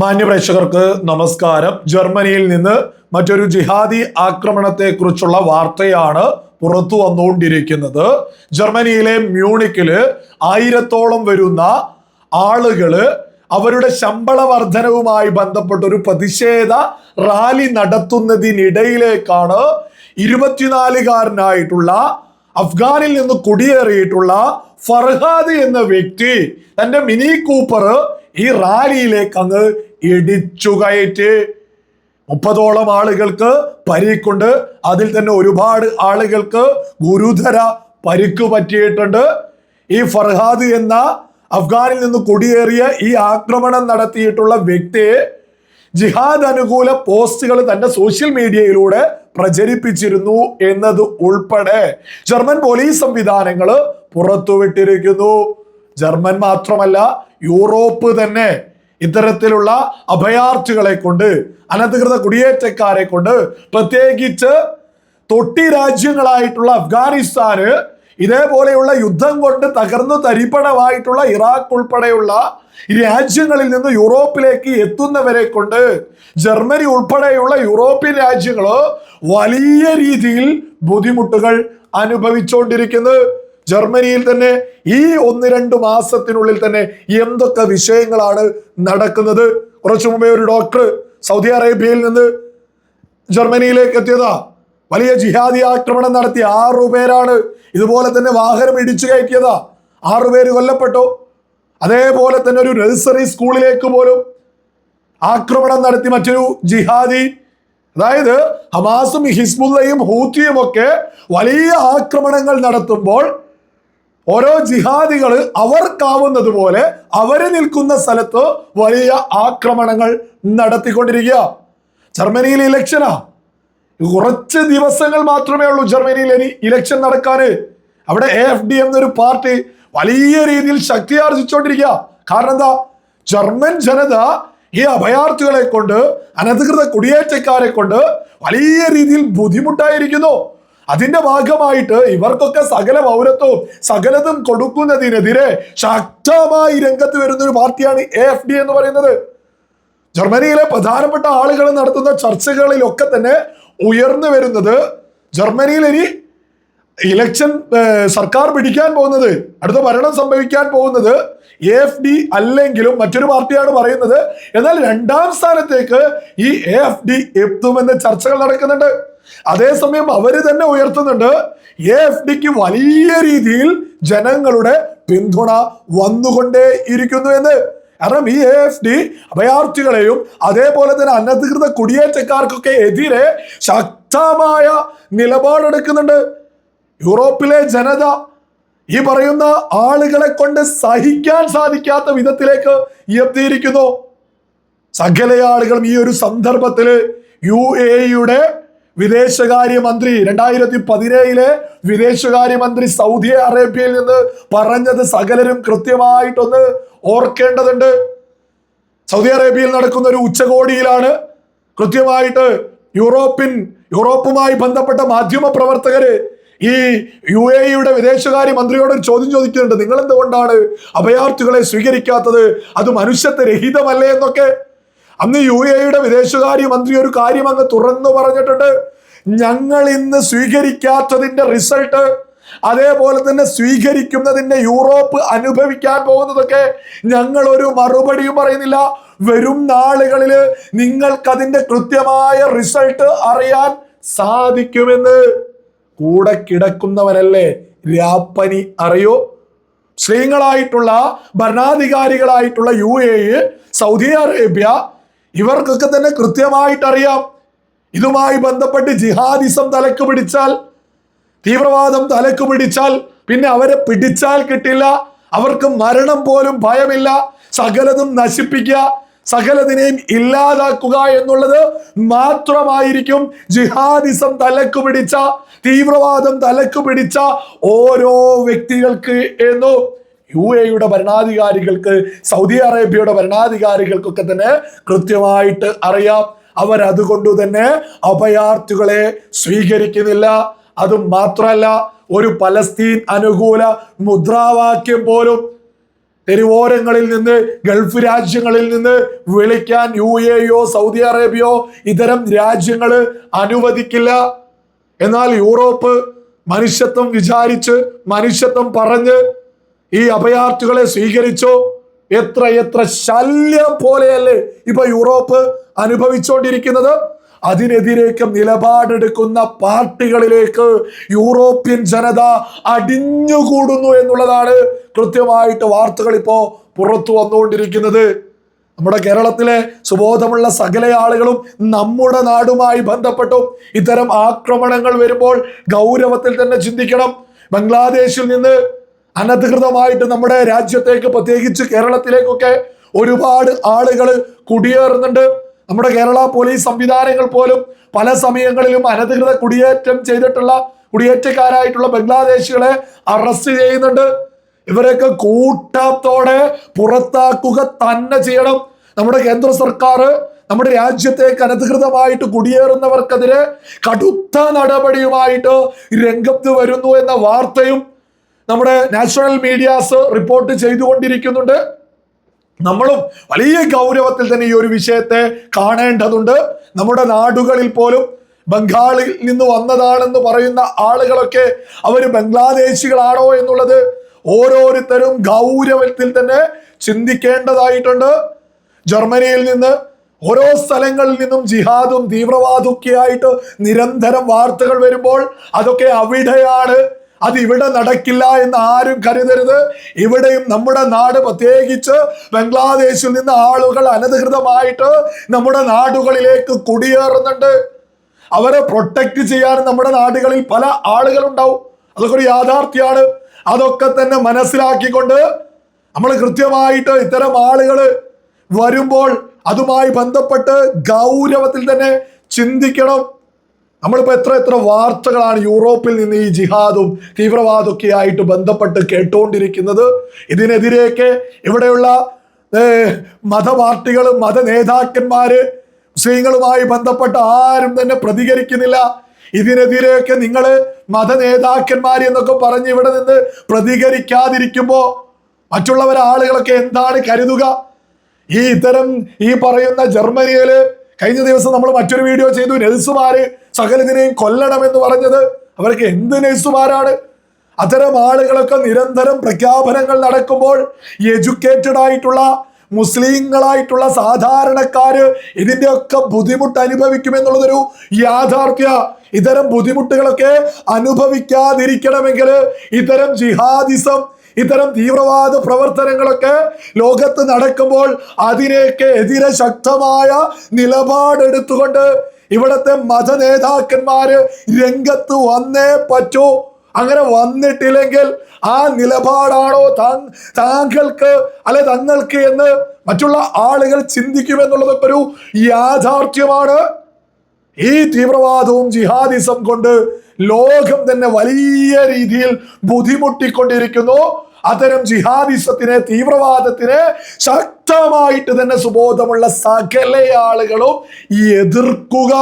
മാന്യപ്രേക്ഷകർക്ക് നമസ്കാരം. ജർമ്മനിയിൽ നിന്ന് മറ്റൊരു ജിഹാദി ആക്രമണത്തെ കുറിച്ചുള്ള വാർത്തയാണ് പുറത്തു വന്നുകൊണ്ടിരിക്കുന്നത്. ജർമ്മനിയിലെ മ്യൂണിക്കിൽ ആയിരത്തോളം വരുന്ന ആളുകൾ അവരുടെ ശമ്പള വർധനവുമായി ബന്ധപ്പെട്ട ഒരു പ്രതിഷേധ റാലി നടത്തുന്നതിനിടയിലേക്കാണ് ഇരുപത്തിനാലുകാരനായിട്ടുള്ള അഫ്ഗാനിൽ നിന്ന് കുടിയേറിയിട്ടുള്ള ഫർഹാദ് എന്ന വ്യക്തി തന്റെ മിനി കൂപ്പർ ഈ റാലിയിലേക്ക് അങ്ങ് ഇടിച്ചു കയറ്റി. മുപ്പതോളം ആളുകൾക്ക് പരിക്കുണ്ട്. അതിൽ തന്നെ ഒരുപാട് ആളുകൾക്ക് ഗുരുതര പരിക്ക് പറ്റിയിട്ടുണ്ട്. ഈ ഫർഹാദ് എന്ന അഫ്ഗാനിൽ നിന്ന് കുടിയേറിയ ഈ ആക്രമണം നടത്തിയിട്ടുള്ള വ്യക്തിയെ ജിഹാദ് അനുകൂല പോസ്റ്റുകൾ തന്റെ സോഷ്യൽ മീഡിയയിലൂടെ പ്രചരിപ്പിച്ചിരുന്നു എന്നത് ഉൾപ്പെടെ ജർമ്മൻ പോലീസ് സംവിധാനങ്ങൾ പുറത്തുവിട്ടിരിക്കുന്നു. ജർമ്മൻ മാത്രമല്ല യൂറോപ്പ് തന്നെ ഇത്തരത്തിലുള്ള അഭയാർത്ഥികളെ കൊണ്ട് അനധികൃത കുടിയേറ്റക്കാരെ കൊണ്ട് പ്രത്യേകിച്ച് തൊട്ടി രാജ്യങ്ങളായിട്ടുള്ള അഫ്ഗാനിസ്ഥാന് ഇതേപോലെയുള്ള യുദ്ധം കൊണ്ട് തകർന്നു തരിപ്പണമായിട്ടുള്ള ഇറാഖ് ഉൾപ്പെടെയുള്ള രാജ്യങ്ങളിൽ നിന്ന് യൂറോപ്പിലേക്ക് എത്തുന്നവരെ കൊണ്ട് ജർമ്മനി ഉൾപ്പെടെയുള്ള യൂറോപ്യൻ രാജ്യങ്ങൾ വലിയ രീതിയിൽ ബുദ്ധിമുട്ടുകൾ അനുഭവിച്ചുകൊണ്ടിരിക്കുന്നത് ജർമ്മനിയിൽ തന്നെ ഈ ഒന്ന് രണ്ട് മാസത്തിനുള്ളിൽ തന്നെ എന്തൊക്കെ വിഷയങ്ങളാണ് നടക്കുന്നത്? കുറച്ചു മുമ്പേ ഒരു ഡോക്ടർ സൗദി അറേബ്യയിൽ നിന്ന് ജർമ്മനിയിലേക്ക് എത്തിയതാ. വലിയ ജിഹാദി ആക്രമണം നടത്തി ആറു പേരാണ് ഇതുപോലെ തന്നെ വാഹനം ഇടിച്ചു കയറ്റിയതാ. ആറു പേര് കൊല്ലപ്പെട്ടു. അതേപോലെ തന്നെ ഒരു നഴ്സറി സ്കൂളിലേക്ക് പോലും ആക്രമണം നടത്തി മറ്റൊരു ജിഹാദി. അതായത് ഹമാസും ഹിസ്ബുല്ലയും ഹൂത്തിയും ഒക്കെ വലിയ ആക്രമണങ്ങൾ നടത്തുമ്പോൾ ഓരോ ജിഹാദികൾ അവർക്കാവുന്നത് പോലെ അവർ നിൽക്കുന്ന സ്ഥലത്ത് വലിയ ആക്രമണങ്ങൾ നടത്തിക്കൊണ്ടിരിക്കുക. ജർമ്മനിയിൽ ഇലക്ഷനാ കുറച്ച് ദിവസങ്ങൾ മാത്രമേ ഉള്ളൂ ജർമ്മനിയിൽ ഇനി ഇലക്ഷൻ നടക്കാന്. അവിടെ എ എഫ് ഡി എന്നൊരു പാർട്ടി വലിയ രീതിയിൽ ശക്തി ആർജിച്ചുകൊണ്ടിരിക്കുക കാരണം എന്താ? ജർമ്മൻ ജനത ഈ അഭയാർത്ഥികളെ കൊണ്ട് അനധികൃത കുടിയേറ്റക്കാരെ കൊണ്ട് വലിയ രീതിയിൽ ബുദ്ധിമുട്ടായിരിക്കുന്നു. അതിന്റെ ഭാഗമായിട്ട് ഇവർക്കൊക്കെ സകല പൗരത്വവും സകലതും കൊടുക്കുന്നതിനെതിരെ ശക്തമായി രംഗത്ത് വരുന്ന ഒരു പാർട്ടിയാണ് എ എഫ് ഡി എന്ന് പറയുന്നത്. ജർമ്മനിയിലെ പ്രധാനപ്പെട്ട ആളുകൾ നടത്തുന്ന ചർച്ചകളിലൊക്കെ തന്നെ ഉയർന്നു വരുന്നത് ജർമ്മനിയിൽ ഇനി ഇലക്ഷൻ സർക്കാർ പിടിക്കാൻ പോകുന്നത് അടുത്ത ഭരണം സംഭവിക്കാൻ പോകുന്നത് എ എഫ് ഡി അല്ലെങ്കിലും മറ്റൊരു പാർട്ടിയാണ് പറയുന്നത്. എന്നാൽ രണ്ടാം സ്ഥാനത്തേക്ക് ഈ എ എഫ് ഡി എത്തുമെന്ന് ചർച്ചകൾ നടക്കുന്നുണ്ട്. അതേസമയം അവർ തന്നെ ഉയർത്തുന്നുണ്ട്. എ എഫ് ഡിക്ക് വലിയ രീതിയിൽ ജനങ്ങളുടെ പിന്തുണ വന്നുകൊണ്ടേ ഇരിക്കുന്നു എന്ന്. കാരണം ഈ എ എഫ് ഡി അഭയാർത്ഥികളെയും അതേപോലെ തന്നെ അനധികൃത കുടിയേറ്റക്കാർക്കൊക്കെ എതിരെ ശക്തമായ നിലപാടെടുക്കുന്നുണ്ട്. യൂറോപ്പിലെ ജനത ഈ പറയുന്ന ആളുകളെ കൊണ്ട് സഹിക്കാൻ സാധിക്കാത്ത വിധത്തിലേക്ക് എത്തിയിരിക്കുന്നു സകല ആളുകളും ഈ ഒരു സന്ദർഭത്തിൽ യു എയുടെ വിദേശകാര്യമന്ത്രി രണ്ടായിരത്തി പതിനേഴിലെ വിദേശകാര്യമന്ത്രി സൗദി അറേബ്യയിൽ നിന്ന് പറഞ്ഞത് സകലരും കൃത്യമായിട്ടൊന്ന് ഓർക്കേണ്ടതുണ്ട്. സൗദി അറേബ്യയിൽ നടക്കുന്ന ഒരു ഉച്ചകോടിയിലാണ് കൃത്യമായിട്ട് യൂറോപ്യൻ യൂറോപ്പുമായി ബന്ധപ്പെട്ട മാധ്യമ പ്രവർത്തകര് ഈ യു എ ഇയുടെ വിദേശകാര്യ മന്ത്രിയോട് ഒരു ചോദ്യം ചോദിക്കുന്നുണ്ട്. നിങ്ങൾ എന്തുകൊണ്ടാണ് അഭയാർത്ഥികളെ സ്വീകരിക്കാത്തത്? അത് മനുഷ്യത്വ രഹിതമല്ലേ എന്നൊക്കെ. അന്ന് യു എയുടെ വിദേശകാര്യ മന്ത്രി ഒരു കാര്യം അങ്ങ് തുറന്നു പറഞ്ഞിട്ടുണ്ട്. ഞങ്ങൾ ഇന്ന് സ്വീകരിക്കാത്തതിന്റെ റിസൾട്ട് അതേപോലെ തന്നെ സ്വീകരിക്കുന്നതിന്റെ യൂറോപ്പ് അനുഭവിക്കാൻ പോകുന്നതൊക്കെ ഞങ്ങൾ ഒരു മറുപടിയും പറയുന്നില്ല. വരും നാളുകളിൽ നിങ്ങൾക്കതിന്റെ കൃത്യമായ റിസൾട്ട് അറിയാൻ സാധിക്കുമെന്ന് കൂടെ കിടക്കുന്നവനല്ലേ രാപ്പനി അറിയോ? സ്ത്രീകളായിട്ടുള്ള ഭരണാധികാരികളായിട്ടുള്ള യു എ സൗദി അറേബ്യ ഇവർക്കൊക്കെ തന്നെ കൃത്യമായിട്ട് അറിയാം ഇതുമായി ബന്ധപ്പെട്ട് ജിഹാദിസം തലക്ക് പിടിച്ചാൽ തീവ്രവാദം തലക്ക് പിടിച്ചാൽ പിന്നെ അവരെ പിടിച്ചാൽ കിട്ടില്ല. അവർക്ക് മരണം പോലും ഭയമില്ല. സകലതും നശിപ്പിക്കുക സകലതിനെയും ഇല്ലാതാക്കുക എന്നുള്ളത് മാത്രമായിരിക്കും ജിഹാദിസം തലക്ക് പിടിച്ച തീവ്രവാദം തലക്ക് പിടിച്ച ഓരോ വ്യക്തികൾക്ക് എന്നു യു എയുടെ ഭരണാധികാരികൾക്ക് സൗദി അറേബ്യയുടെ ഭരണാധികാരികൾക്കൊക്കെ തന്നെ കൃത്യമായിട്ട് അറിയാം. അവരതുകൊണ്ട് തന്നെ അഭയാർത്ഥികളെ സ്വീകരിക്കുന്നില്ല. അത് മാത്രമല്ല ഒരു പലസ്തീൻ അനുകൂല മുദ്രാവാക്യം പോലും തെരുവോരങ്ങളിൽ നിന്ന് ഗൾഫ് രാജ്യങ്ങളിൽ നിന്ന് വിളിക്കാൻ യു എയോ സൗദി അറേബ്യയോ ഇത്തരം രാജ്യങ്ങൾ അനുവദിക്കില്ല. എന്നാൽ യൂറോപ്പ് മനുഷ്യത്വം വിചാരിച്ച് മനുഷ്യത്വം പറഞ്ഞ് ഈ അഭയാർത്ഥികളെ സ്വീകരിച്ചു? എത്ര എത്ര ശല്യം പോലെയല്ലേ ഇപ്പൊ യൂറോപ്പ് അനുഭവിച്ചുകൊണ്ടിരിക്കുന്നത് അതിനെതിരേക്ക് നിലപാടെടുക്കുന്ന പാർട്ടികളിലേക്ക് യൂറോപ്യൻ ജനത അടിഞ്ഞുകൂടുന്നു എന്നുള്ളതാണ് കൃത്യമായിട്ട് വാർത്തകൾ ഇപ്പോ പുറത്തു വന്നുകൊണ്ടിരിക്കുന്നത്. നമ്മുടെ കേരളത്തിലെ സുബോധമുള്ള സകല ആളുകളും നമ്മുടെ നാടുമായി ബന്ധപ്പെട്ടും. ഇത്തരം ആക്രമണങ്ങൾ വരുമ്പോൾ ഗൗരവത്തിൽ തന്നെ ചിന്തിക്കണം. ബംഗ്ലാദേശിൽ നിന്ന് അനധികൃതമായിട്ട് നമ്മുടെ രാജ്യത്തേക്ക് പ്രത്യേകിച്ച് കേരളത്തിലേക്കൊക്കെ ഒരുപാട് ആളുകൾ കുടിയേറുന്നുണ്ട്. നമ്മുടെ കേരള പോലീസ് സംവിധാനങ്ങൾ പോലും പല സമയങ്ങളിലും അനധികൃത കുടിയേറ്റം ചെയ്തിട്ടുള്ള കുടിയേറ്റക്കാരായിട്ടുള്ള ബംഗ്ലാദേശികളെ അറസ്റ്റ് ചെയ്യുന്നുണ്ട്. ഇവരൊക്കെ കൂട്ടത്തോടെ പുറത്താക്കുക തന്നെ ചെയ്യണം. നമ്മുടെ കേന്ദ്ര സർക്കാർ നമ്മുടെ രാജ്യത്തേക്ക് അനധികൃതമായിട്ട് കുടിയേറുന്നവർക്കെതിരെ കടുത്ത നടപടിയുമായിട്ട് രംഗത്ത് വരുന്നു എന്ന വാർത്തയും നമ്മുടെ നാഷണൽ മീഡിയാസ് റിപ്പോർട്ട് ചെയ്തുകൊണ്ടിരിക്കുന്നുണ്ട്. നമ്മളും വലിയ ഗൗരവത്തിൽ തന്നെ ഈ ഒരു വിഷയത്തെ കാണേണ്ടതുണ്ട്. നമ്മുടെ നാടുകളിൽ പോലും ബംഗാളിൽ നിന്ന് വന്നതാണെന്ന് പറയുന്ന ആളുകളൊക്കെ അവർ ബംഗ്ലാദേശികളാണോ എന്നുള്ളത് ഓരോരുത്തരും ഗൗരവത്തിൽ തന്നെ ചിന്തിക്കേണ്ടതായിട്ടുണ്ട്. ജർമ്മനിയിൽ നിന്ന് ഓരോ സ്ഥലങ്ങളിൽ നിന്നും ജിഹാദും ആയിട്ട് നിരന്തരം വാർത്തകൾ വരുമ്പോൾ അതൊക്കെ അവിടെയാണ് അത് ഇവിടെ നടക്കില്ല എന്ന് ആരും കരുതരുത്. ഇവിടെയും നമ്മുടെ നാട് പ്രത്യേകിച്ച് ബംഗ്ലാദേശിൽ നിന്ന് ആളുകൾ അനധികൃതമായിട്ട് നമ്മുടെ നാടുകളിലേക്ക് കുടിയേറുന്നുണ്ട്. അവരെ പ്രൊട്ടക്റ്റ് ചെയ്യാൻ നമ്മുടെ നാടുകളിൽ പല ആളുകളുണ്ടാവും. അതൊക്കെ ഒരു യാഥാർത്ഥ്യമാണ്. അതൊക്കെ തന്നെ മനസ്സിലാക്കിക്കൊണ്ട് നമ്മൾ കൃത്യമായിട്ട് ഇത്തരം ആളുകൾ വരുമ്പോൾ അതുമായി ബന്ധപ്പെട്ട് ഗൗരവത്തിൽ തന്നെ ചിന്തിക്കണം. നമ്മളിപ്പോ എത്ര എത്ര വാർത്തകളാണ് യൂറോപ്പിൽ നിന്ന് ഈ ജിഹാദും തീവ്രവാദമൊക്കെ ആയിട്ട് ബന്ധപ്പെട്ട് കേട്ടുകൊണ്ടിരിക്കുന്നത് ഇതിനെതിരെയൊക്കെ ഇവിടെയുള്ള മത മതപാർട്ടികളും മത നേതാക്കന്മാര് മുസ്ലിങ്ങളുമായി ബന്ധപ്പെട്ട് ആരും തന്നെ പ്രതികരിക്കുന്നില്ല. ഇതിനെതിരെയൊക്കെ നിങ്ങൾ മത നേതാക്കന്മാർ എന്നൊക്കെ പറഞ്ഞ് ഇവിടെ നിന്ന് പ്രതികരിക്കാതിരിക്കുമ്പോൾ മറ്റുള്ളവർ ആളുകളൊക്കെ എന്താണ് കരുതുക? ഈ ഇത്തരം ഈ പറയുന്ന ജർമ്മനിയിൽ കഴിഞ്ഞ ദിവസം നമ്മൾ മറ്റൊരു വീഡിയോ ചെയ്തു. നഴ്സുമാര് സകലതിനെയും കൊല്ലണം എന്ന് പറഞ്ഞത് അവർക്ക് എന്ത് നഴ്സുമാരാണ്? അത്തരം ആളുകളൊക്കെ നിരന്തരം പ്രഖ്യാപനങ്ങൾ നടക്കുമ്പോൾ എഡ്യൂക്കേറ്റഡ് ആയിട്ടുള്ള മുസ്ലിങ്ങളായിട്ടുള്ള സാധാരണക്കാര് ഇതിന്റെയൊക്കെ ബുദ്ധിമുട്ട് അനുഭവിക്കുമെന്നുള്ളതൊരു യാഥാർത്ഥ്യ. ഇത്തരം ബുദ്ധിമുട്ടുകളൊക്കെ അനുഭവിക്കാതിരിക്കണമെങ്കിൽ ഇത്തരം ജിഹാദിസം ഇത്തരം തീവ്രവാദ പ്രവർത്തനങ്ങളൊക്കെ ലോകത്ത് നടക്കുമ്പോൾ അതിനെയൊക്കെ എതിരെ ശക്തമായ നിലപാടെടുത്തുകൊണ്ട് ഇവിടത്തെ മത നേതാക്കന്മാര് രംഗത്ത് വന്നേ പറ്റൂ. അങ്ങനെ വന്നിട്ടില്ലെങ്കിൽ ആ നിലപാടാണോ താങ്കൾക്ക് അല്ലെ തങ്ങൾക്ക് എന്ന് മറ്റുള്ള ആളുകൾ ചിന്തിക്കുമെന്നുള്ളതൊക്കെ ഒരു യാഥാർത്ഥ്യമാണ്. ഈ തീവ്രവാദവും ജിഹാദിസം കൊണ്ട് ലോകം തന്നെ വലിയ രീതിയിൽ ബുദ്ധിമുട്ടിക്കൊണ്ടിരിക്കുന്നു. അത്തരം ജിഹാദിസത്തിനെ തീവ്രവാദത്തിനെ ശക്തമായിട്ട് തന്നെ സുബോധമുള്ള സകല ആളുകളും എതിർക്കുക.